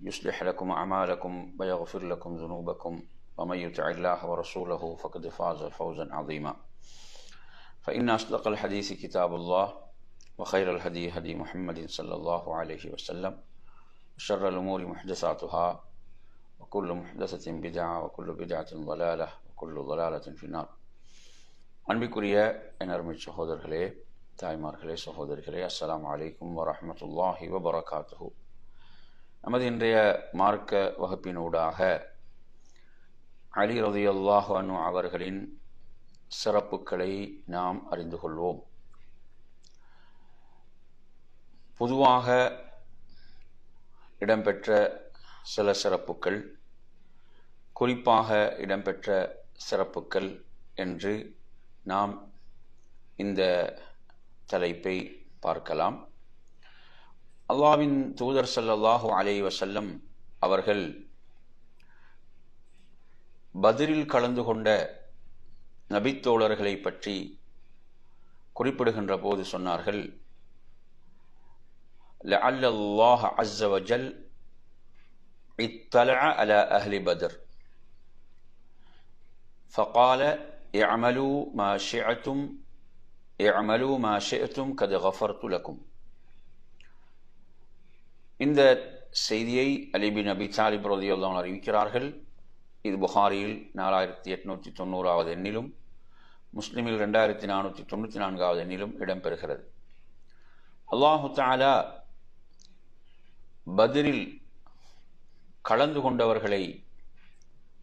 يصلح لكم أعمالكم ويغفر لكم ذنوبكم ومن يطع الله ورسوله فقد فاز فوزا عظيما فإن أصدق الحديث كتاب الله وخير الهدي هدي محمد صلى الله عليه وسلم وشر الأمور محدثاتها وكل محدثة بدعة وكل بدعة ضلالة وكل ضلالة في النار அன்பிற்குரிய எனர்மை சகோதரர்களே தாய்மார்களே சகோதரிகளே அஸ்லாம் வலைக்கும் வரமத்துல்லாஹி வபரகாத்துஹு நமது இன்றைய மார்க்க வகுப்பினூடாக அலி ரதி அனு அவர்களின் சிறப்புகளை நாம் அறிந்து கொள்வோம். பொதுவாக இடம்பெற்ற சில சிறப்புகள் குறிப்பாக இடம்பெற்ற சிறப்புகள் என்று நாம் இந்த தலைப்பை பார்க்கலாம். அல்லாவின் தூதர் சல்லல்லாஹு அலை வசல்லம் அவர்கள் பதிரில் கலந்து கொண்ட நபித்தோழர்களை பற்றி குறிப்பிடுகின்ற போது சொன்னார்கள் لعل الله عز وجل اطلع على أهل بدر فقال اعملوا ما شئتم اعملوا ما شئتم قد غفرت لكم இந்த செய்தியை அலிபின் அபி சாலிப் ரதியுல்லான் அறிவிக்கிறார்கள். இது புகாரியில் நாலாயிரத்தி எட்நூற்றி தொண்ணூறாவது எண்ணிலும் முஸ்லிமில் ரெண்டாயிரத்தி நானூற்றி தொண்ணூற்றி நான்காவது எண்ணிலும் இடம்பெறுகிறது. அல்லாஹு தாலா பதிரில் கலந்து கொண்டவர்களை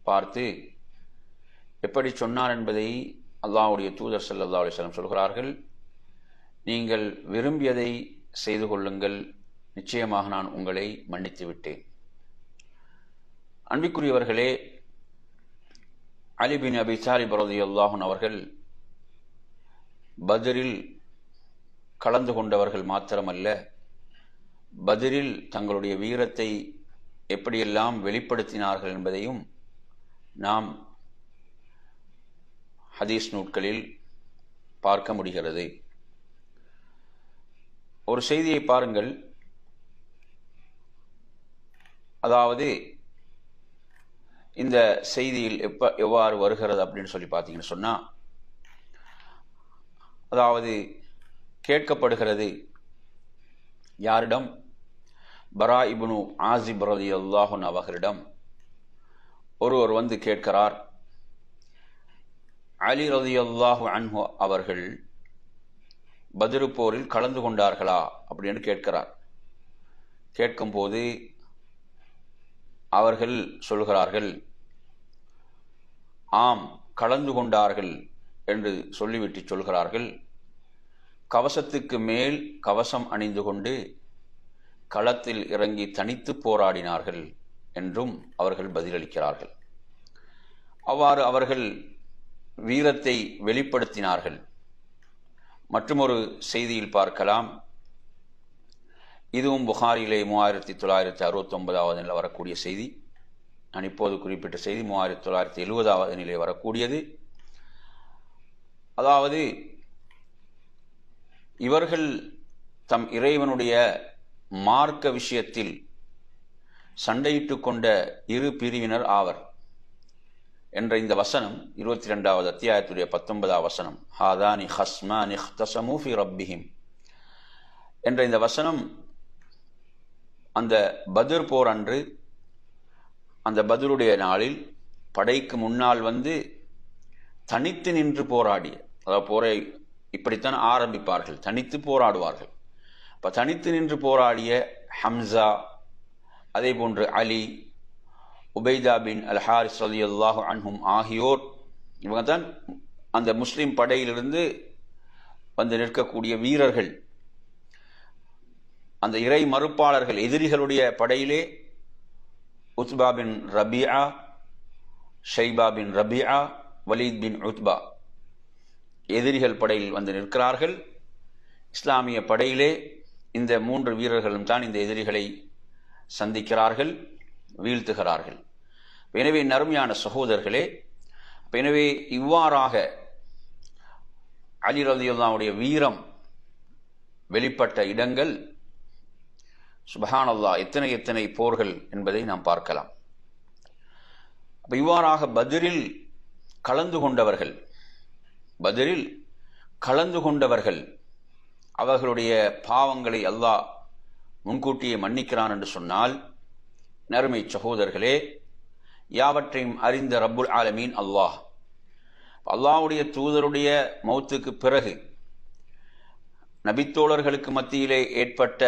பார்த்து எப்படி சொன்னார் என்பதை அல்லாஹுடைய தூதர் சல்லா அலிஸ்லாம் சொல்கிறார்கள். நீங்கள் விரும்பியதை செய்து கொள்ளுங்கள். நிச்சயமாக நான் உங்களை மன்னித்து விட்டேன் அன்பிற்குரியவர்களே அலிபின் அபி சாரி பரதி அல்லாஹன் அவர்கள் பதிரில் கலந்து கொண்டவர்கள் மாத்திரமல்ல பதிரில் தங்களுடைய வீரத்தை எப்படியெல்லாம் வெளிப்படுத்தினார்கள் என்பதையும் நாம் ஹதீஸ் நூட்களில் பார்க்க முடிகிறது. ஒரு செய்தியை பாருங்கள். அதாவது இந்த செய்தியில் எப்போ எவ்வாறு வருகிறது அப்படின்னு சொல்லி பார்த்தீங்கன்னு சொன்னால் அதாவது கேட்கப்படுகிறது யாரிடம்? பரா இபுனு ஆசிப் ரதி அல்லாஹுன் அவர்களிடம். ஒருவர் வந்து கேட்கிறார் அலி ரதி அல்லாஹு அன்ஹு அவர்கள் பதிரு போரில் கலந்து கொண்டார்களா அப்படின்னு கேட்கிறார். கேட்கும்போது அவர்கள் சொல்கிறார்கள் ஆம் கலந்து கொண்டார்கள் என்று சொல்லிவிட்டு சொல்கிறார்கள். கவசத்துக்கு மேல் கவசம் அணிந்து கொண்டு களத்தில் இறங்கி தனித்து போராடினார்கள் என்றும் அவர்கள் பதிலளிக்கிறார்கள். அவ்வாறு அவர்கள் வீரத்தை வெளிப்படுத்தினார்கள். மற்றொரு செய்தியில் பார்க்கலாம். இதுவும் புகாரிலே மூவாயிரத்தி தொள்ளாயிரத்தி அறுபத்தொன்பதாவது நிலை வரக்கூடிய செய்தி. நான் இப்போது குறிப்பிட்ட செய்தி மூவாயிரத்தி தொள்ளாயிரத்தி எழுபதாவது நிலை வரக்கூடியது. அதாவது இவர்கள் தம் இறைவனுடைய மார்க்க விஷயத்தில் சண்டையிட்டு கொண்ட இரு பிரிவினர் ஆவர் என்ற இந்த வசனம் இருபத்தி ரெண்டாவது அத்தியாயத்துடைய பத்தொன்பதாவது வசனம் ஹாதானி ஹஸ்மானி தசமூஃபி ரப்பிஹிம் என்ற இந்த வசனம் அந்த பதிர் போர் அன்று அந்த பதிலுடைய நாளில் படைக்கு முன்னால் வந்து தனித்து நின்று போராடிய அதாவது போரை இப்படித்தான் ஆரம்பிப்பார்கள் தனித்து போராடுவார்கள். இப்போ தனித்து நின்று போராடிய ஹம்சா அதே போன்று அலி உபைதா பின் அல் ஹாரிஸ் அலி அல்லாஹு அன்ஹும் ஆகியோர் இவங்க தான் அந்த முஸ்லீம் படையிலிருந்து வந்து நிற்கக்கூடிய வீரர்கள். அந்த இறை மறுப்பாளர்கள் எதிரிகளுடைய படையிலே Utba bin Rabia Shaiba bin Rabia Walid bin Utba எதிரிகள் படையில் வந்து நிற்கிறார்கள். இஸ்லாமிய படையிலே இந்த மூன்று வீரர்களும் தான் இந்த எதிரிகளை சந்திக்கிறார்கள் வீழ்த்துகிறார்கள். எனவே நறுமையான சகோதரர்களே எனவே இவ்வாறாக அலி ரதியுல்லாவுடைய வீரம் வெளிப்பட்ட இடங்கள் சுபஹானல்லா எத்தனை எத்தனை போர்கள் என்பதை நாம் பார்க்கலாம். அப்போ இவ்வாறாக பதிரில் கலந்து கொண்டவர்கள் பதிரில் கலந்து கொண்டவர்கள் அவர்களுடைய பாவங்களை அல்லாஹ் முன்கூட்டியே மன்னிக்கிறான் என்று சொன்னால் நறுமை சகோதரர்களே யாவற்றையும் அறிந்த ரப்புல் ஆலமீன் அல்லாஹ். அல்லாஹுடைய தூதருடைய மௌத்துக்கு பிறகு நபித்தோழர்களுக்கு மத்தியிலே ஏற்பட்ட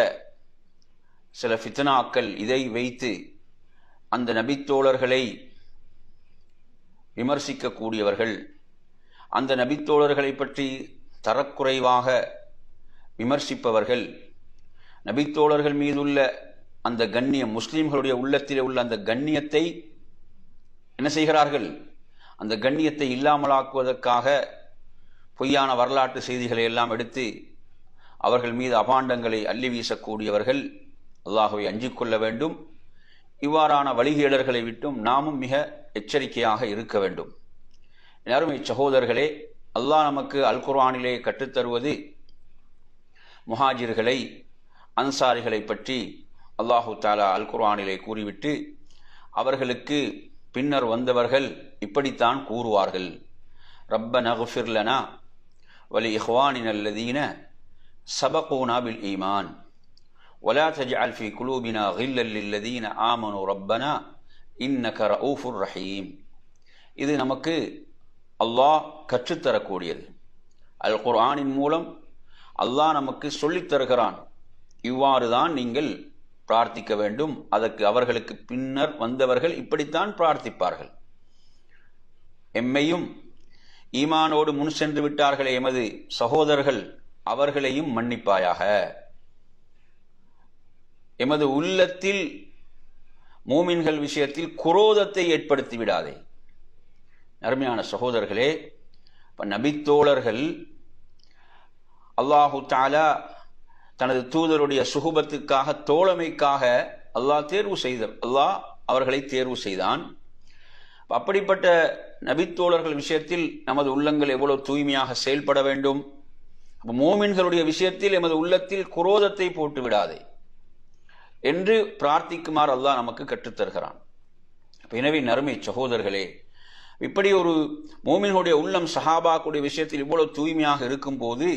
சில ஃபித்னாக்கள் இதை வைத்து அந்த நபித்தோழர்களை விமர்சிக்கக்கூடியவர்கள். அந்த நபித்தோழர்களை பற்றி தரக்குறைவாக விமர்சிப்பவர்கள். நபித்தோழர்கள் மீதுள்ள அந்த கண்ணியம் முஸ்லீம்களுடைய உள்ளத்தில் உள்ள அந்த கண்ணியத்தை என்ன செய்கிறார்கள்? அந்த கண்ணியத்தை இல்லாமலாக்குவதற்காக பொய்யான வரலாற்று செய்திகளை எல்லாம் எடுத்து அவர்கள் மீது அபாண்டங்களை அள்ளி வீசக்கூடியவர்கள். அல்லாஹுவை அஞ்சிக் கொள்ள வேண்டும். இவ்வாறான வழிகேடர்களை விட்டும் நாமும் மிக எச்சரிக்கையாக இருக்க வேண்டும். எல்லாரும் இச்சகோதரர்களே அல்லாஹ் நமக்கு அல் குர்ஆனிலே கற்றுத்தருவது முஹாஜிர்களை அன்சாரிகளை பற்றி அல்லாஹு தாலா அல் குர்ஆனிலே கூறிவிட்டு அவர்களுக்கு பின்னர் வந்தவர்கள் இப்படித்தான் கூறுவார்கள். ரப்ப நகுஃபிர்லனா வலி இஹ்வானின் அல்லதீன சபகூனா பில் ஈமான் ولا تجعل في قلوبنا غلا للذين آمنوا ربنا إنك رؤوف رحيم இது நமக்கு அல்லாஹ் கற்றுத்தரக்கூடியது அல் குர்ஆனின் மூலம் அல்லாஹ் நமக்கு சொல்லித் தருகிறான் இவ்வாறு தான் நீங்கள் பிரார்த்திக்க வேண்டும் அதற்கு அவர்களுக்கு பின்னர் வந்தவர்கள் இப்படித்தான் பிரார்த்திப்பார்கள் எம்மையும் ஈமானோடு முன் சென்று விட்டார்களே எமது சகோதரர்கள் அவர்களையும் மன்னிப்பாயாக எமது உள்ளத்தில் மூமின்கள் விஷயத்தில் குரோதத்தை ஏற்படுத்தி விடாதே அருமையான சகோதரர்களே இப்போ நபித்தோழர்கள் அல்லாஹு தாலா தனது தூதருடைய சுகுபத்துக்காக தோழமைக்காக அல்லாஹ் தேர்வு செய்த அல்லாஹ் அவர்களை தேர்வு செய்தான். அப்படிப்பட்ட நபித்தோழர்கள் விஷயத்தில் நமது உள்ளங்கள் எவ்வளவு தூய்மையாக செயல்பட வேண்டும்? மோமின்களுடைய விஷயத்தில் எமது உள்ளத்தில் குரோதத்தை போட்டு விடாதே என்று பிரார்த்திக்குமாறு அல்லாஹ் நமக்கு கற்றுத்தருகிறான். எனவே நறுமை சகோதரர்களே இப்படி ஒரு மோமினுடைய உள்ளம் சஹாபாக்குடைய விஷயத்தில் இவ்வளவு தூய்மையாக இருக்கும்போது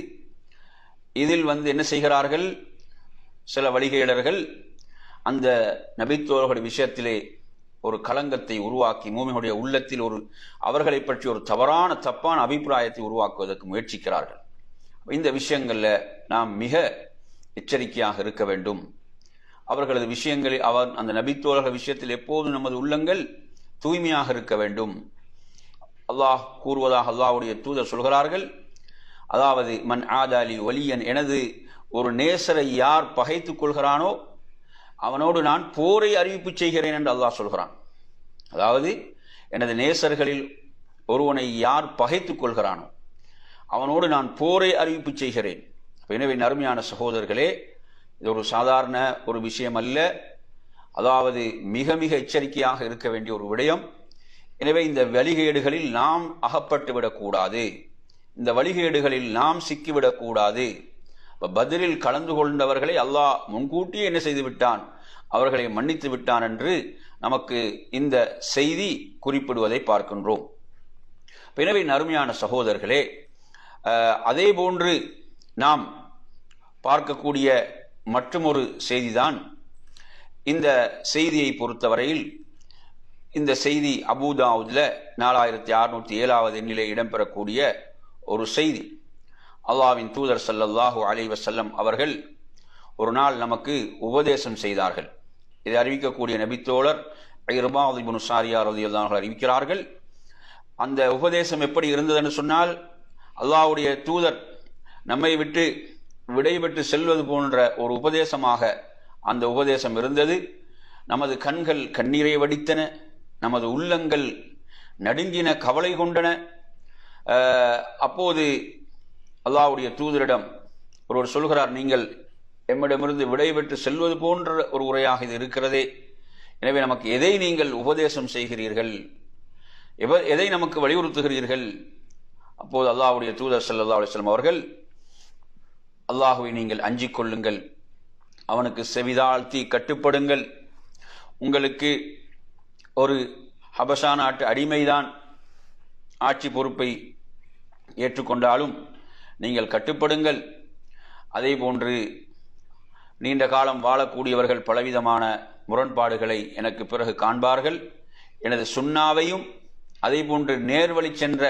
இதில் வந்து என்ன செய்கிறார்கள்? சில வழிகேடர்கள் அந்த நபித்தோர்களுடைய விஷயத்திலே ஒரு களங்கத்தை உருவாக்கி மூமிகளுடைய உள்ளத்தில் ஒரு அவர்களை பற்றி ஒரு தவறான தப்பான அபிப்பிராயத்தை உருவாக்குவதற்கு முயற்சிக்கிறார்கள். இந்த விஷயங்களில் நாம் மிக எச்சரிக்கையாக இருக்க வேண்டும். அவர்களது விஷயங்களில் அவர் அந்த நபித்தோழக விஷயத்தில் எப்போதும் நமது உள்ளங்கள் தூய்மையாக இருக்க வேண்டும். அல்லாஹ் கூறுவதாக அல்லாஹுடைய தூதர் சொல்கிறார்கள் அதாவது மன் ஆதாலி ஒலியன் எனது ஒரு நேசரை யார் பகைத்துக் கொள்கிறானோ அவனோடு நான் போரை அறிவிப்பு செய்கிறேன் என்று அல்லாஹ் சொல்கிறான். அதாவது எனது நேசர்களில் ஒருவனை யார் பகைத்துக் கொள்கிறானோ அவனோடு நான் போரை அறிவிப்பு செய்கிறேன். எனவே அருமையான சகோதரர்களே இது ஒரு சாதாரண ஒரு விஷயம் அல்ல அதாவது மிக மிக எச்சரிக்கையாக இருக்க வேண்டிய ஒரு விடயம். எனவே இந்த வழிகேடுகளில் நாம் அகப்பட்டு விடக்கூடாது. இந்த வழிகேடுகளில் நாம் சிக்கிவிடக்கூடாது பதிலில் கலந்து கொண்டவர்களை அல்லாஹ் முன்கூட்டியே என்ன செய்து விட்டான்? அவர்களை மன்னித்து விட்டான் என்று நமக்கு இந்த செய்தி குறிப்பிடுவதை பார்க்கின்றோம். எனவே அருமையான சகோதரர்களே அதே போன்று நாம் பார்க்கக்கூடிய மற்றொரு செய்திதான். இந்த செய்தியை பொறுத்தவரையில் இந்த செய்தி அபுதாவுதில் நாலாயிரத்தி அறுநூத்தி ஏழாவது எண்ணிலே இடம்பெறக்கூடிய ஒரு செய்தி. அல்லாவின் தூதர் சல்லல்லாஹூ அலி வசல்லம் அவர்கள் ஒரு நாள் நமக்கு உபதேசம் செய்தார்கள். இதை அறிவிக்கக்கூடிய நபித்தோழர் ஐர்பாதிபுன் முனுசாரியார் அவர்கள் அறிவிக்கிறார்கள். அந்த உபதேசம் எப்படி இருந்ததுன்னு சொன்னால் அல்லாஹ்வுடைய தூதர் நம்மை விட்டு விடைபெற்று செல்வது போன்ற ஒரு உபதேசமாக அந்த உபதேசம் இருந்தது. நமது கண்கள் கண்ணீரை வடித்தன நமது உள்ளங்கள் நடுங்கின கவலை கொண்டன. அப்போது அல்லாவுடைய தூதரிடம் ஒருவர் சொல்கிறார் நீங்கள் எம்மிடமிருந்து விடைபெற்று செல்வது போன்ற ஒரு உரையாக இது இருக்கிறதே. எனவே நமக்கு எதை நீங்கள் உபதேசம் செய்கிறீர்கள்? எவ- எதை நமக்கு வலியுறுத்துகிறீர்கள்? அப்போது அல்லாவுடைய தூதர் ஸல்லல்லாஹு அலைஹி அவர்கள் அல்லாஹுவை நீங்கள் அஞ்சிக் கொள்ளுங்கள். அவனுக்கு செவிதாழ்த்தி கட்டுப்படுங்கள். உங்களுக்கு ஒரு ஹபஷா நாட்டு அடிமைதான். ஆட்சி பொறுப்பை ஏற்றுக்கொண்டாலும் நீங்கள் கட்டுப்படுங்கள். அதே போன்று நீண்ட காலம் வாழக்கூடியவர்கள் பலவிதமான முரண்பாடுகளை எனக்கு பிறகு காண்பார்கள். எனது சுண்ணாவையும் அதே போன்று நேர்வழி சென்ற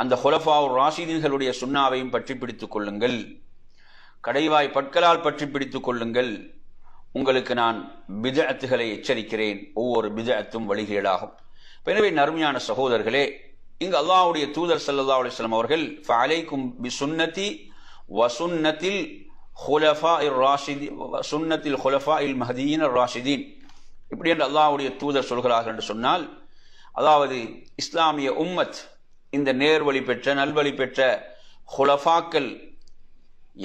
அந்த ஹொலஃபாவூர் ராசிதீன்களுடைய சுண்ணாவையும் பற்றி பிடித்துக் கொள்ளுங்கள். கடைவாய் பற்களால் பற்றி பிடித்துக் கொள்ளுங்கள். உங்களுக்கு நான் பிதத்துகளை எச்சரிக்கிறேன். ஒவ்வொரு பிதத்தும் வழிகேடாகும். எனவே நறுமையான சகோதரர்களே இங்கு அல்லாவுடைய தூதர் சல்லா அலிஸ்லாம் அவர்கள் ஃபஅலைக்கும் பிசுன்னதி வசுன்னத்தில் ஹுலஃபா ராஷிதி சுன்னத்தில் ஹுலஃபா இல் மஹதீன் ராஷிதீன். இப்படி என்று அல்லாவுடைய தூதர் சொல்கிறார்கள் என்று சொன்னால் அதாவது இஸ்லாமிய உம்மத் இந்த நேர்வழி பெற்ற நல்வழி பெற்ற ஹுலஃபாக்கள்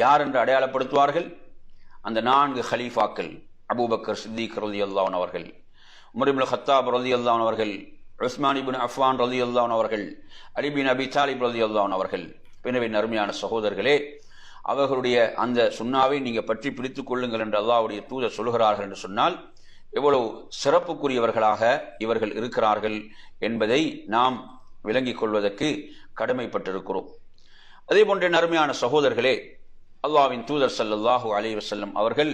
யார் என்று அடையாளப்படுத்துவார்கள்? அந்த நான்கு ஹலீஃபாக்கள் அபூபக்கர் சித்திக் ரதி அல்லான் அவர்கள் உமரிபுல் ஹத்தாப் ரதி அல்லான் அவர்கள் உஸ்மான் இபின் அஃபான் ரதி அல்லான் அவர்கள் அலிபின் அபி தாலிப் ரதி அல்லான் அவர்கள். எனவே அருமையான சகோதரர்களே அவர்களுடைய அந்த சுண்ணாவை நீங்கள் பற்றி பிடித்துக் கொள்ளுங்கள் என்று அல்லாவுடைய தூதர் சொல்கிறார்கள் என்று சொன்னால் எவ்வளவு சிறப்புக்குரியவர்களாக இவர்கள் இருக்கிறார்கள் என்பதை நாம் விளங்கிக் கொள்வதற்கு கடமைப்பட்டிருக்கிறோம். அதே போன்ற அருமையான சகோதரர்களே அல்லாவின் தூதர் ஸல்லல்லாஹு அலைஹி வசல்லம் அவர்கள்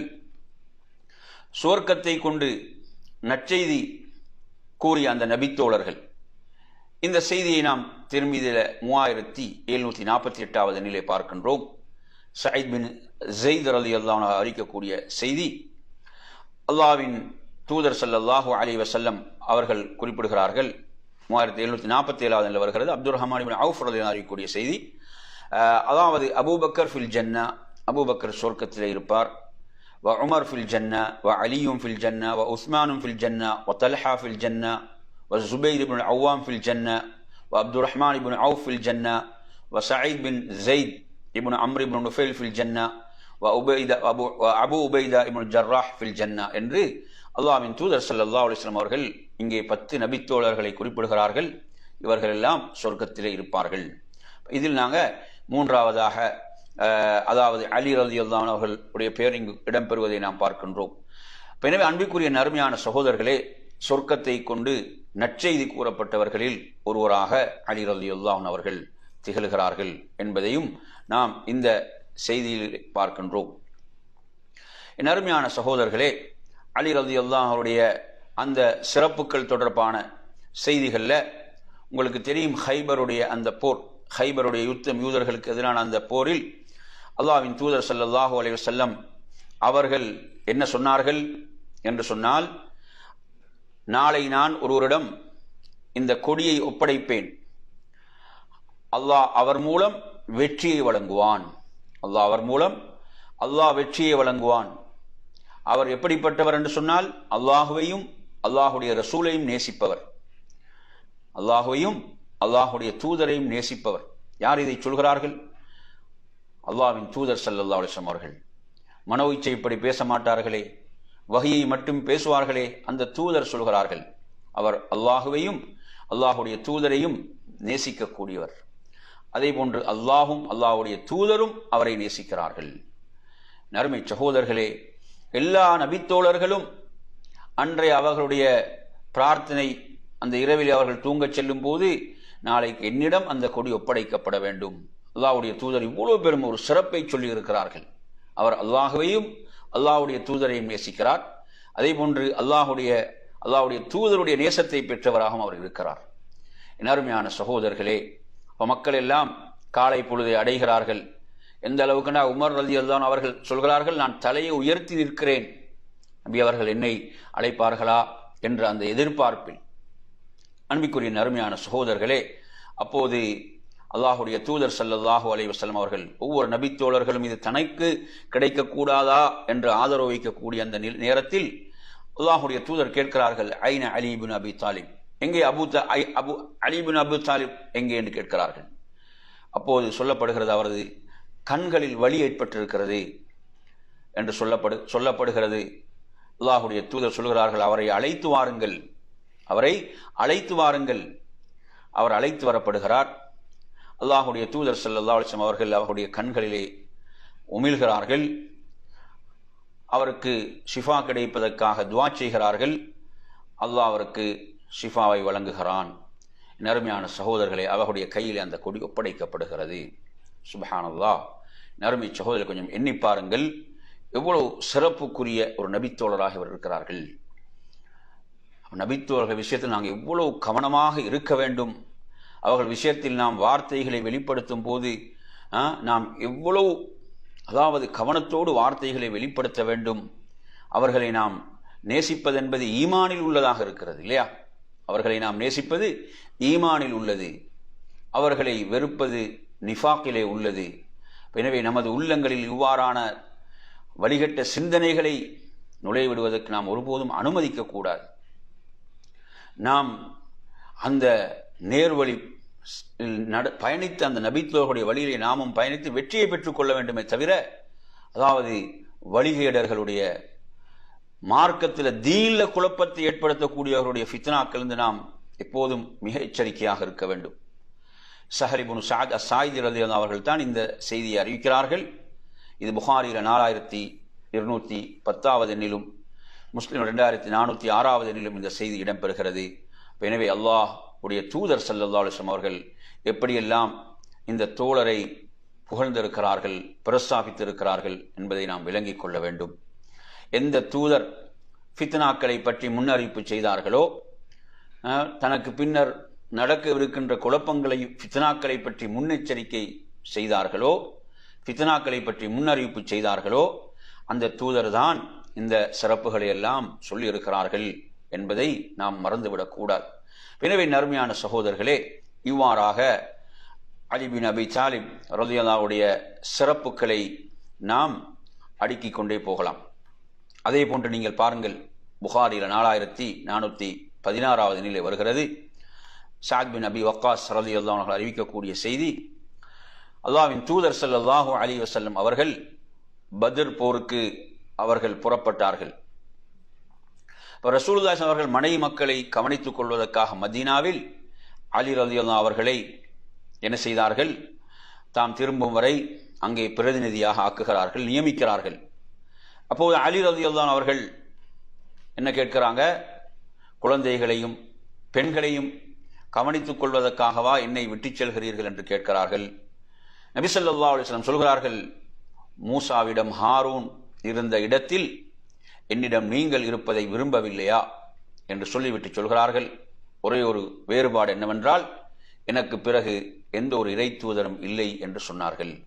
சுவர்க்கத்தை கொண்டு நற்செய்தி கூறிய அந்த நபித்தோழர்கள். இந்த செய்தியை நாம் திரும்பிதில் மூவாயிரத்தி எழுநூற்றி நாற்பத்தி எட்டாவது நிலை பார்க்கின்றோம். சயீத் பின் ஜெயித் ரலி அல்லாஹ் அறிக்கக்கூடிய செய்தி அல்லாஹ்வின் தூதர் ஸல்லல்லாஹு அலி வசல்லம் அவர்கள் குறிப்பிடுகிறார்கள். மூவாயிரத்தி எழுநூற்றி நாற்பத்தி ஏழாவது நிலை வருகிறது. அப்துல் ரஹ்மான் அவுஃப் அலி அறியக்கூடிய செய்தி அதாவது அபூபக்கர் ஃபில் ஜன்னா அபூபக்கர் சொர்க்கத்தில் இருப்பார். வ உமர் ஃபில் ஜன்னா வ அலியும் ஃபில் ஜன்னா வ உஸ்மானும் ஃபில் ஜன்னா வ தல்ஹா ஃபில் ஜன்னா வ ஜுபைர் இபின் அவ்வாம் ஃபில் ஜன்னா வ அப்துல் ரஹ்மான் இபின் அவுஃப் ஃபில் ஜன்னா வ Saeed bin Zaid ibn Amr ibn Nufail fill ஜன்னா வ Ubaidah Abu Abu Ubaidah ibn Jarrah fill ஜன்னா என்று அல்லாஹ்வின் தூதர் சல்லா அலிஸ்லாம் அவர்கள் இங்கே பத்து நபித்தோழர்களை குறிப்பிடுகிறார்கள். இவர்கள் எல்லாம் சொர்க்கத்திலே இருப்பார்கள். இதில் நாங்கள் மூன்றாவதாக அதாவது அலி ரதி அவர்களுடைய பெயர் இங்கு இடம்பெறுவதை நாம் பார்க்கின்றோம். எனவே அன்பிற்குரிய நறுமையான சகோதரர்களே சொர்க்கத்தை கொண்டு நற்செய்தி கூறப்பட்டவர்களில் ஒருவராக அலி ரதி அவர்கள் திகழ்கிறார்கள் என்பதையும் நாம் இந்த செய்தியில் பார்க்கின்றோம். நறுமையான சகோதரர்களே அலி ரதி அவருடைய அந்த சிறப்புகள் தொடர்பான செய்திகளில் உங்களுக்கு தெரியும் ஹைபருடைய அந்த போர். ஹைபருடைய யுத்தம் யூதர்களுக்கு எதிரான அந்த போரில் அல்லாஹ்வின் தூதர் ஸல்லல்லாஹு அலைய செல்லம் அவர்கள் என்ன சொன்னார்கள் என்று சொன்னால் நாளை நான் ஒருவரிடம் இந்த கொடியை ஒப்படைப்பேன். அல்லாஹ் அவர் மூலம் வெற்றியை வழங்குவான். அல்லாஹ் அவர் மூலம் அல்லாஹ் வெற்றியை வழங்குவான். அவர் எப்படிப்பட்டவர் என்று சொன்னால் அல்லாஹுவையும் அல்லாஹுடைய ரசூலையும் நேசிப்பவர். அல்லாஹுவையும் அல்லாஹுடைய தூதரையும் நேசிப்பவர். யார் இதை சொல்கிறார்கள்? அல்லாஹ்வின் தூதர் ஸல்லல்லாஹு அலைஹி அவர்கள். மனோ இச்சைப்படி பேச மாட்டார்களே. வகையை மட்டும் பேசுவார்களே. அந்த தூதர் சொல்கிறார்கள். அவர் அல்லாஹுவையும் அல்லாஹுடைய தூதரையும் நேசிக்கக்கூடியவர். அதே போன்று அல்லாஹும் அல்லாஹுடைய தூதரும் அவரை நேசிக்கிறார்கள். நறுமை சகோதரர்களே எல்லா நபித்தோழர்களும் அன்றைய அவர்களுடைய பிரார்த்தனை அந்த இரவில் அவர்கள் தூங்கச் செல்லும் போது நாளைக்கு என்னிடம் அந்த கொடி ஒப்படைக்கப்பட வேண்டும். அல்லாவுடைய தூதர் இவ்வளவு பெரும் ஒரு சிறப்பை சொல்லி இருக்கிறார்கள் அவர் அல்லாஹுவையும் அல்லாஹுடைய தூதரையும் நேசிக்கிறார். அதே போன்று அல்லாஹுடைய அல்லாஹ்வுடைய தூதருடைய நேசத்தை பெற்றவராகவும் அவர் இருக்கிறார். என் அருமையான சகோதரர்களே இப்போ மக்கள் எல்லாம் காலை பொழுதை அடைகிறார்கள். எந்த அளவுக்குன்னா உமர் ரலி அல்லான் அவர்கள் சொல்கிறார்கள் நான் தலையை உயர்த்தி நிற்கிறேன். நம்பி அவர்கள் என்னை அழைப்பார்களா என்ற அந்த எதிர்பார்ப்பில் அன்பிக்குரிய நறுமையான சகோதரர்களே அப்போது அல்லாஹுடைய தூதர் ஸல்லல்லாஹு அலைவசல்லம் அவர்கள் ஒவ்வொரு நபித்தோழர்களும் இது தனக்கு கிடைக்கக்கூடாதா என்று ஆதரவு வைக்கக்கூடிய அந்த நி- நேரத்தில் அல்லாஹுடைய தூதர் கேட்கிறார்கள் ஐன அலிபின் அபி தாலிப்? எங்கே அபு ஐ- அபு அலிபின் அபு தாலிப் எங்கே? என்று கேட்கிறார்கள். அப்போது சொல்லப்படுகிறது அவரது கண்களில் வலி ஏற்பட்டிருக்கிறது என்று சொல்லப்படு சொல்லப்படுகிறது. அல்லாஹுடைய தூதர் சொல்கிறார்கள் அவரை அழைத்து வாருங்கள். அவரை அழைத்து வாருங்கள். அவர் அழைத்து வரப்படுகிறார். அல்லாஹுடைய தூதர் ஸல்லல்லாஹு அலைஹி அவர்கள் அவருடைய கண்களிலே உமிழ்கிறார்கள். அவருக்கு ஷிஃபா கிடைப்பதற்காக துவா செய்கிறார்கள். அல்லாஹ் அவருக்கு ஷிஃபாவை வழங்குகிறான். நறுமையான சகோதரர்களை அவருடைய கையில் அந்த கொடி ஒப்படைக்கப்படுகிறது. சுபஹானல்லா நறுமை சகோதரர் கொஞ்சம் எண்ணி பாருங்கள். எவ்வளவு சிறப்புக்குரிய ஒரு நபித்தோழராக இவர் இருக்கிறார்கள். நபித்துவர்கள் விஷயத்தில் நாங்கள் எவ்வளவு கவனமாக இருக்க வேண்டும். அவர்கள் விஷயத்தில் நாம் வார்த்தைகளை வெளிப்படுத்தும் போது நாம் எவ்வளவு அதாவது கவனத்தோடு வார்த்தைகளை வெளிப்படுத்த வேண்டும். அவர்களை நாம் நேசிப்பதென்பது ஈமானில் உள்ளதாக இருக்கிறது இல்லையா? அவர்களை நாம் நேசிப்பது ஈமானில் உள்ளது. அவர்களை வெறுப்பது நிஃபாக்கிலே உள்ளது. எனவே நமது உள்ளங்களில் இவ்வாறான வழிகட்ட சிந்தனைகளை நுழைவிடுவதற்கு நாம் ஒருபோதும் அனுமதிக்கக்கூடாது. நாம் அந்த நேர்வழி நட பயணித்து அந்த நபித்தோர்களுடைய வழியிலே நாமும் பயணித்து வெற்றியை பெற்றுக்கொள்ள வேண்டுமே தவிர அதாவது வழிகேடர்களுடைய மார்க்கத்தில் தீல குழப்பத்தை ஏற்படுத்தக்கூடியவர்களுடைய ஃபித்னாக்களிருந்து நாம் எப்போதும் மிக எச்சரிக்கையாக இருக்க வேண்டும். சஹரிபுன் சாத் சாயித் ரலி அவர்கள் தான் இந்த செய்தியை அறிவிக்கிறார்கள். இது புகாரியில் நாலாயிரத்தி இருநூற்றி பத்தாவது எண்ணிலும் முஸ்லீம் ரெண்டாயிரத்தி நானூற்றி ஆறாவது எண்ணிலும் இந்த செய்தி இடம்பெறுகிறது. எனவே அல்லாஹ் உடைய தூதர் சல்லல்லா அலுவலம் அவர்கள் எப்படியெல்லாம் இந்த தோழரை புகழ்ந்திருக்கிறார்கள் பிரஸ்தாபித்திருக்கிறார்கள் என்பதை நாம் விளங்கிக் கொள்ள வேண்டும். எந்த தூதர் ஃபித்னாக்களை பற்றி முன்னறிவிப்பு செய்தார்களோ தனக்கு பின்னர் நடக்கவிருக்கின்ற குழப்பங்களை ஃபித்னாக்களை பற்றி முன்னெச்சரிக்கை செய்தார்களோ ஃபித்னாக்களை பற்றி முன்னறிவிப்பு செய்தார்களோ அந்த தூதர் தான் இந்த சிறப்புகளை எல்லாம் சொல்லியிருக்கிறார்கள் என்பதை நாம் மறந்துவிடக்கூடாது எனவே நறுமையான சகோதரர்களே இவ்வாறாக அலிபின் அபி தாலிப் ரதியல்லாவுடைய சிறப்புகளை நாம் அடுக்கிக் கொண்டே போகலாம். அதே போன்று நீங்கள் பாருங்கள் புகாரில் நாலாயிரத்தி நானூற்றி பதினாறாவது நிலை வருகிறது. சாத் பின் அபி வக்காஸ் ரதி அல்லாஹர்கள் அறிவிக்கக்கூடிய செய்தி அல்லாவின் தூதர் ஸல்லல்லாஹு அலி வசல்லம் அவர்கள் பத்ர் போருக்கு அவர்கள் புறப்பட்டார்கள். இப்போ ரசூல்தாஸ் அவர்கள் மனைவி மக்களை கவனித்துக் கொள்வதற்காக மதீனாவில் அலி ரலியல்லாஹு அவர்களை என்ன செய்தார்கள்? தாம் திரும்பும் வரை அங்கே பிரதிநிதியாக ஆக்குகிறார்கள் நியமிக்கிறார்கள். அப்போது அலி ரலியல்லாஹு அவர்கள் என்ன கேட்கிறாங்க? குழந்தைகளையும் பெண்களையும் கவனித்துக் கொள்வதற்காகவா என்னை விட்டுச் செல்கிறீர்கள் என்று கேட்கிறார்கள். நபிசல்லா அலிஸ்லாம் சொல்கிறார்கள் மூசாவிடம் ஹாரூன் இருந்த இடத்தில் என்னிடம் நீங்கள் இருப்பதை விரும்பவில்லையா? என்று சொல்லிவிட்டு சொல்கிறார்கள். ஒரே ஒரு வேறுபாடு என்னவென்றால் எனக்கு பிறகு எந்த ஒரு இறை தூதரும் இல்லை என்று சொன்னார்கள்.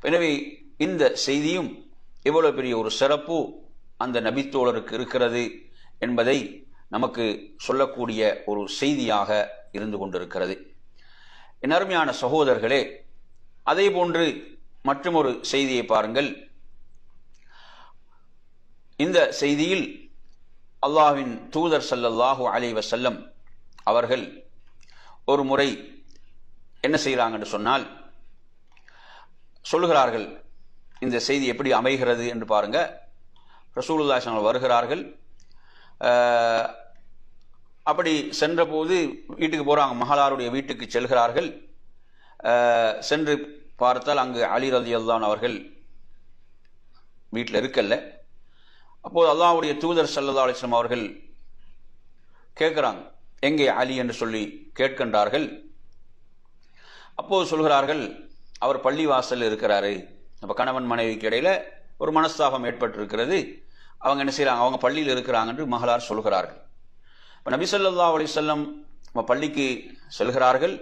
எனவே இந்த செய்தியும் எவ்வளவு பெரிய ஒரு சிறப்பு அந்த நபித்தோழருக்கு இருக்கிறது என்பதை நமக்கு சொல்லக்கூடிய ஒரு செய்தியாக இருந்து கொண்டிருக்கிறது. என் அருமையான சகோதரர்களே அதே போன்று மற்றொரு செய்தியை பாருங்கள். இந்த செய்தியில் அல்லாஹ்வின் தூதர் சல்லல்லாஹூ அலைஹி செல்லம் அவர்கள் ஒரு முறை என்ன செய்கிறாங்கன்று சொன்னால் சொல்லுகிறார்கள் இந்த செய்தி எப்படி அமைகிறது என்று பாருங்க. ரசூலுல்லாஹி வருகிறார்கள். அப்படி சென்றபோது வீட்டுக்கு போகிறாங்க மகளாருடைய வீட்டுக்கு செல்கிறார்கள். சென்று பார்த்தால் அங்கு அலி ரலியல்லாஹு அவர்கள் வீட்டில் இருக்கல்ல. அப்போது அல்லாவுடைய தூதர் ஸல்லல்லாஹு அலைஹி அவர்கள் கேட்குறாங்க. எங்கே அலி என்று சொல்லி கேட்கின்றார்கள். அப்போது சொல்கிறார்கள் அவர் பள்ளிவாசல் இருக்கிறாரு. அப்போ கணவன் மனைவிக்கு இடையில ஒரு மனஸ்தாபம் ஏற்பட்டிருக்கிறது. அவங்க என்ன செய்கிறாங்க அவங்க பள்ளியில் இருக்கிறாங்க என்று மகளார் சொல்கிறார்கள். இப்போ நபி ஸல்லல்லாஹு அலைஹி நம்ம பள்ளிக்கு செல்கிறார்கள்.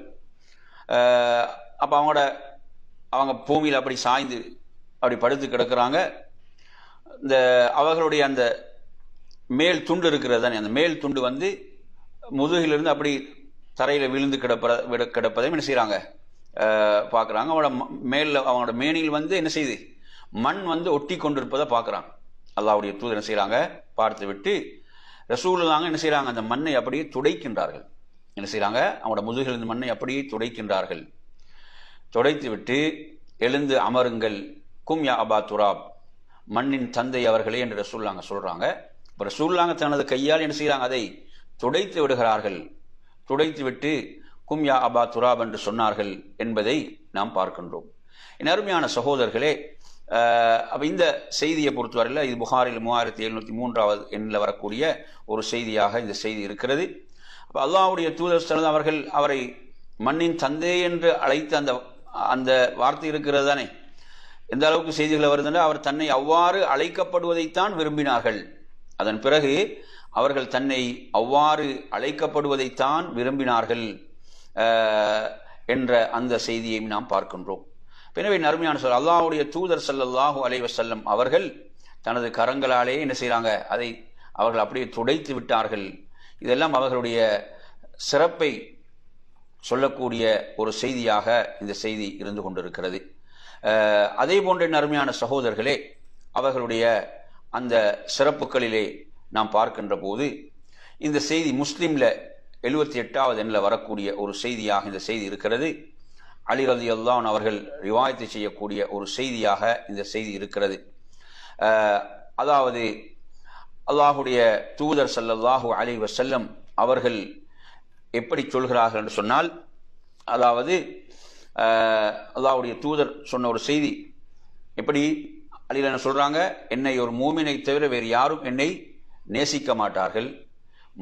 அப்போ அவங்களோட அவங்க பூமியில் அப்படி சாய்ந்து அப்படி படுத்து கிடக்கிறாங்க. இந்த அவர்களுடைய அந்த மேல் துண்டு இருக்கிறது தானே அந்த மேல் துண்டு வந்து முதுகிலிருந்து அப்படி தரையில் விழுந்து கிடப்ப விட கிடப்பதையும் என்ன செய்கிறாங்க பார்க்குறாங்க அவங்களோட மேலில் அவங்களோட மேனியில் வந்து என்ன செய்யுது மண் வந்து ஒட்டி கொண்டிருப்பதை பார்க்குறாங்க அல்லாவுடைய தூதர் என்ன செய்கிறாங்க பார்த்து விட்டு ரசூலுல்லாங்க என்ன செய்கிறாங்க அந்த மண்ணை அப்படியே துடைக்கின்றார்கள். என்ன செய்கிறாங்க அவங்களோட முதுகிலிருந்து மண்ணை அப்படியே துடைக்கின்றார்கள். துடைத்து விட்டு எழுந்து அமருங்கள். கும் யா அபா துராப். மண்ணின் தந்தை அவர்களே என்று ரசூல்லாங்க சொல்றாங்க. இப்போ ரசூல்லாங்க தனது கையால் என்ன செய்கிறாங்க அதை துடைத்து விடுகிறார்கள். துடைத்து விட்டு கும்யா அபா துராப் என்று சொன்னார்கள் என்பதை நாம் பார்க்கின்றோம். என் அருமையான சகோதரர்களே அப்போ இந்த செய்தியை பொறுத்தவரையில் இது புகாரில் மூவாயிரத்தி எழுநூற்றி மூன்றாவது எண்ணில் வரக்கூடிய ஒரு செய்தியாக இந்த செய்தி இருக்கிறது. அப்போ அல்லாவுடைய தூதர் ஸ்தலம் அவர்கள் அவரை மண்ணின் தந்தை என்று அழைத்த அந்த அந்த வார்த்தை இருக்கிறது தானே? எந்த அளவுக்கு செய்திகள் வருதுன்னா அவர் தன்னை அவ்வாறு அழைக்கப்படுவதைத்தான் விரும்பினார்கள். அதன் பிறகு அவர்கள் தன்னை அவ்வாறு அழைக்கப்படுவதைத்தான் விரும்பினார்கள் என்ற அந்த செய்தியையும் நாம் பார்க்கின்றோம். எனவே நறுமையான சொல் அல்லாவுடைய தூதர் சல்லல்லாஹு அலைவசல்லம் அவர்கள் தனது கரங்களாலே என்ன செய்கிறாங்க அதை அவர்கள் அப்படியே துடைத்து விட்டார்கள். இதெல்லாம் அவர்களுடைய சிறப்பை சொல்லக்கூடிய ஒரு செய்தியாக இந்த செய்தி இருந்து கொண்டிருக்கிறது. அதே போன்ற நருமையான சகோதரர்களே அவர்களுடைய அந்த சிறப்புகளிலே நாம் பார்க்கின்ற போது இந்த செய்தி முஸ்லீமில் எழுபத்தி எட்டாவது எண்ணில் வரக்கூடிய ஒரு செய்தியாக இந்த செய்தி இருக்கிறது. அலி ரதி அல்லான் அவர்கள் ரிவாயத்தை செய்யக்கூடிய ஒரு செய்தியாக இந்த செய்தி இருக்கிறது. அதாவது அல்லாஹுடைய தூதர் சல்லல்லாஹு அலி வசல்லம் அவர்கள் எப்படி சொல்கிறார்கள் என்று சொன்னால் அதாவது அல்லாவுடைய தூதர் சொன்ன ஒரு செய்தி. எப்படி அலில் என்ன சொல்கிறாங்க என்னை ஒரு மூமினை தவிர வேறு யாரும் என்னை நேசிக்க மாட்டார்கள்.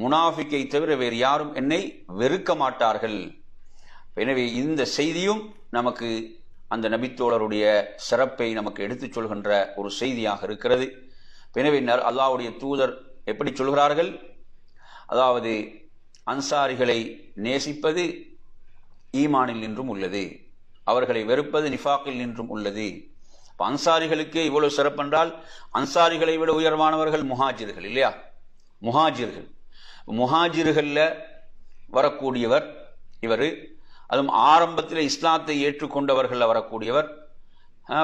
முனாஃபிக்கை தவிர வேறு யாரும் என்னை வெறுக்க மாட்டார்கள். எனவே இந்த செய்தியும் நமக்கு அந்த நபித்தோழருடைய சிறப்பை நமக்கு எடுத்துச் சொல்கின்ற ஒரு செய்தியாக இருக்கிறது. எனவே அல்லாவுடைய தூதர் எப்படி சொல்கிறார்கள்? அதாவது அன்சாரிகளை நேசிப்பது ஈமானில் நின்றும் உள்ளது. அவர்களை வெறுப்பது நிஃபாக்கில் நின்றும் உள்ளது. அன்சாரிகளுக்கே இவ்வளவு சிறப்பென்றால் அன்சாரிகளை விட உயர்வானவர்கள் முஹாஜிர்கள் இல்லையா? முஹாஜிர்கள். முஹாஜிர்களில் வரக்கூடியவர் இவர். அதுவும் ஆரம்பத்தில் இஸ்லாத்தை ஏற்றுக்கொண்டவர்களில் வரக்கூடியவர்.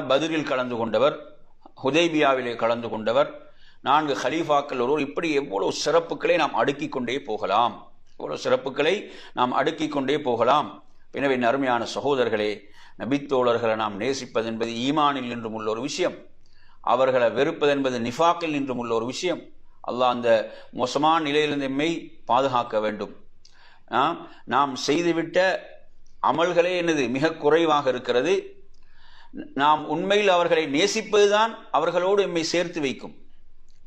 பதிலில் கலந்து கொண்டவர். ஹுதைபியாவிலே கலந்து கொண்டவர். நான்கு ஹலீஃபாக்கள் ஒருவர். இப்படி எவ்வளவு சிறப்புகளை நாம் அடுக்கிக் கொண்டே போகலாம். இவ்வளவு சிறப்புகளை நாம் அடுக்கிக் கொண்டே போகலாம். எனவே அருமையான சகோதரர்களே நபித்தோழர்களை நாம் நேசிப்பது என்பது ஈமானில் நின்றும் உள்ள ஒரு விஷயம். அவர்களை வெறுப்பது என்பது நிஃபாக்கில் நின்றும் உள்ள ஒரு விஷயம். அல்லாஹ் அந்த மோசமான நிலையிலிருந்து எம்மை பாதுகாக்க வேண்டும். நாம் செய்துவிட்ட அமல்களே எனது மிக குறைவாக இருக்கிறது. நாம் உண்மையில் அவர்களை நேசிப்பதுதான் அவர்களோடு எம்மை சேர்த்து வைக்கும்.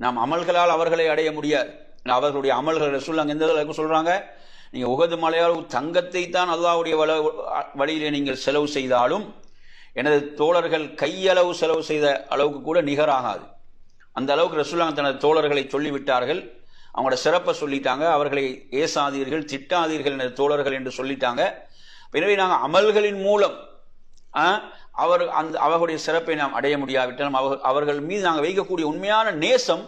நாம் அமல்களால் அவர்களை அடைய முடியாது. அவர்களுடைய அமல்களை சொல்லுவாங்க எந்த அளவுக்கு சொல்கிறாங்க நீங்கள் உகது மலையால் தங்கத்தை தான் அல்லாவுடைய வழியிலே நீங்கள் செலவு செய்தாலும் எனது தோழர்கள் கையளவு செலவு செய்த அளவுக்கு கூட நிகராகாது. அந்த அளவுக்கு ரசூலாங்க தனது தோழர்களை சொல்லிவிட்டார்கள். அவங்களோட சிறப்பை சொல்லிட்டாங்க. அவர்களை ஏசாதீர்கள் திட்டாதீர்கள் எனது தோழர்கள் என்று சொல்லிட்டாங்க. எனவே நாங்கள் அமல்களின் மூலம் அவர் அந்த அவர்களுடைய சிறப்பை நாம் அடைய முடியாவிட்டாலும் அவர்கள் அவர்கள் மீது நாங்கள் வைக்கக்கூடிய உண்மையான நேசம்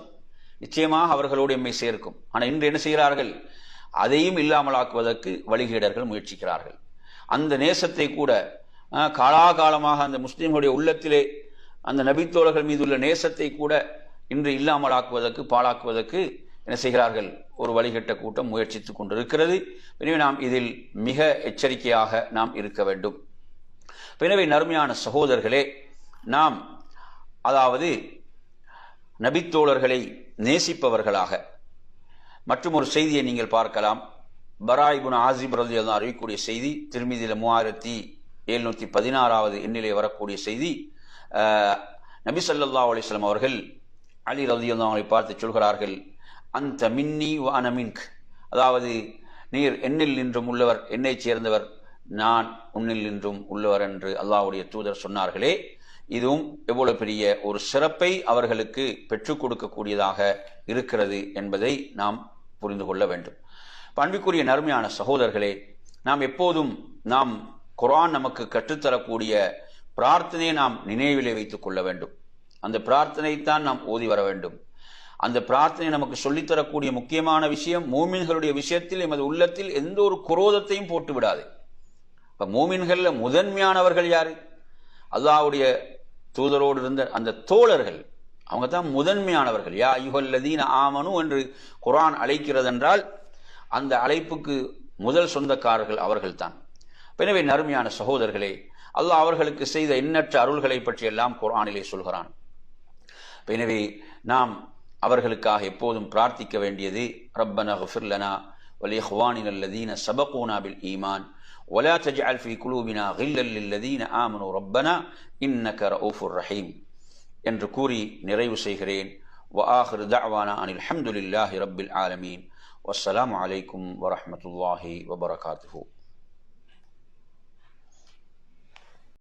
நிச்சயமாக அவர்களோடு எம்மை சேர்க்கும். ஆனால் இன்று என்ன செய்கிறார்கள்? அதையும் இல்லாமலாக்குவதற்கு வழிகேடர்கள் முயற்சிக்கிறார்கள். அந்த நேசத்தை கூட காலாகாலமாக அந்த முஸ்லீம்களுடைய உள்ளத்திலே அந்த நபித்தோழர்கள் மீது உள்ள நேசத்தை கூட இன்று இல்லாமலாக்குவதற்கு பாழாக்குவதற்கு என்ன செய்கிறார்கள்? ஒரு வழிகட்ட கூட்டம் முயற்சித்துக் கொண்டிருக்கிறது. எனவே நாம் இதில் மிக எச்சரிக்கையாக நாம் இருக்க வேண்டும். எனவே நறுமையான சகோதரர்களே நாம் அதாவது நபித்தோழர்களை நேசிப்பவர்களாக மற்றும் ஒரு செய்தியை நீங்கள் பார்க்கலாம். பராய்புன் ஆசிப் ரதி தான் அறிவிக்கக்கூடிய செய்தி திருமதியில் மூவாயிரத்தி எழுநூற்றி பதினாறாவது எண்ணிலே வரக்கூடிய செய்தி நபி சல்லா அலிஸ்லாம் அவர்கள் அலி ரதி அவரை பார்த்து சொல்கிறார்கள் அந்த மின்னி வானமின்க் அதாவது நீர் என்னில் நின்றும் உள்ளவர் என்னைச் சேர்ந்தவர் நான் உன்னில் நின்றும் உள்ளவர் என்று அல்லாவுடைய தூதர் சொன்னார்களே. இதுவும் எவ்வளவு பெரிய ஒரு சிறப்பை அவர்களுக்கு பெற்றுக் கொடுக்கக்கூடியதாக இருக்கிறது என்பதை நாம் புரிந்து கொள்ள வேண்டும். பண்புக்குரிய நறுமையான சகோதரர்களே நாம் எப்போதும் நாம் குரான் நமக்கு கற்றுத்தரக்கூடிய பிரார்த்தனையை நாம் நினைவிலே வைத்துக் கொள்ள வேண்டும். அந்த பிரார்த்தனைத்தான் நாம் ஓதி வர வேண்டும். அந்த பிரார்த்தனை நமக்கு சொல்லித்தரக்கூடிய முக்கியமான விஷயம் மூமின்களுடைய விஷயத்தில் எமது உள்ளத்தில் எந்த ஒரு குரோதத்தையும் போட்டு விடாது. இப்போ மூமின்கள்ல முதன்மையானவர்கள் யார்? அல்லாவுடைய தூதரோடு இருந்த அந்த தோழர்கள் அவங்க தான் முதன்மையானவர்கள். யா யுகல்லதீன ஆமனு என்று குரான் அழைக்கிறது என்றால் அந்த அழைப்புக்கு முதல் சொந்தக்காரர்கள் அவர்கள்தான். எனவே நறுமையான சகோதரர்களே அல்லாஹ் அவர்களுக்கு செய்த எண்ணற்ற அருள்களை பற்றியெல்லாம் குரானிலே சொல்கிறான். எனவே நாம் அவர்களுக்காக எப்போதும் பிரார்த்திக்க வேண்டியது ரப்பன ஹஃபிர்லனா வலி ஹுவானின் அல்லதீன சபகூனாபில் ஈமான் ولا تجعل في قلوبنا غلا للذين آمنوا ربنا إنك رؤوف رحيم என்று கூறி நிறைவு செய்கிறேன் وآخر دعوانا أن الحمد لله رب العالمين والسلام عليكم ورحمة الله وبركاته